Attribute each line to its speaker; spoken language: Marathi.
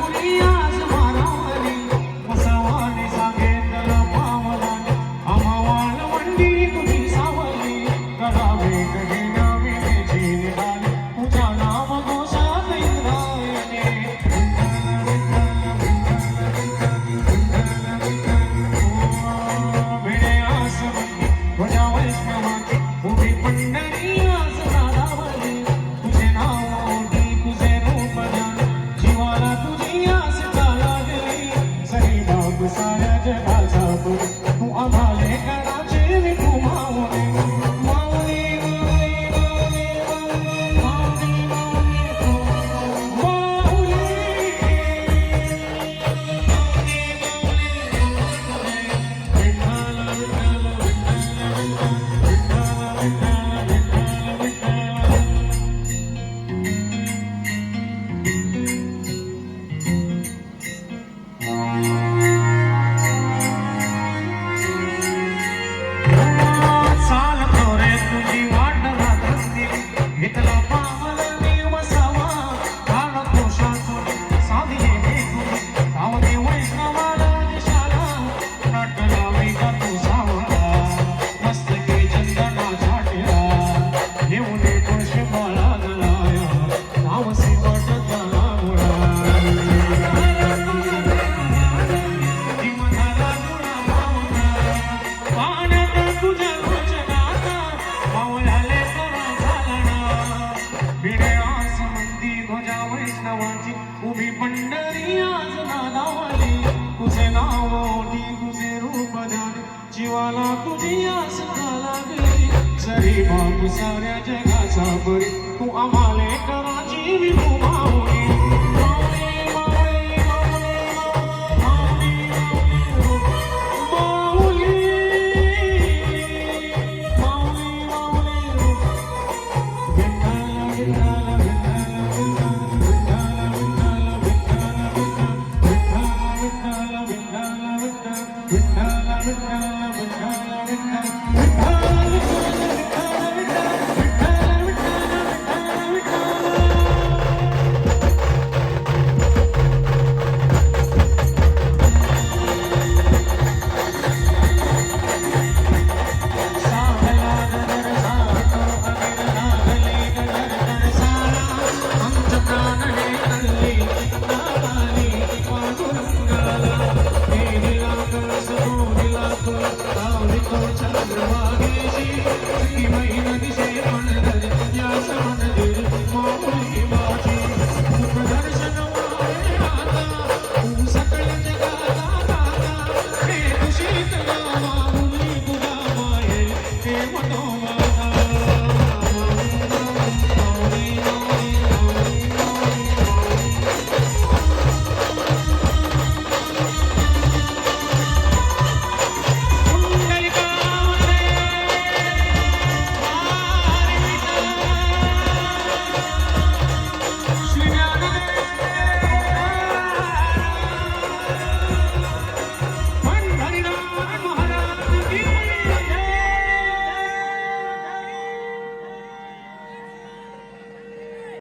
Speaker 1: 我们要 Bye. तुझी पंढरी आज नादावली. तुझे नाव ओटी तुझे रूप धर. जीवाला तुझी आसना लागली. जरी बाप साऱ्या जगाचा बरी तू आम्हाला करा जीवी तू माऊली. सोडिला तो. आवडी तो चंद्रभागेची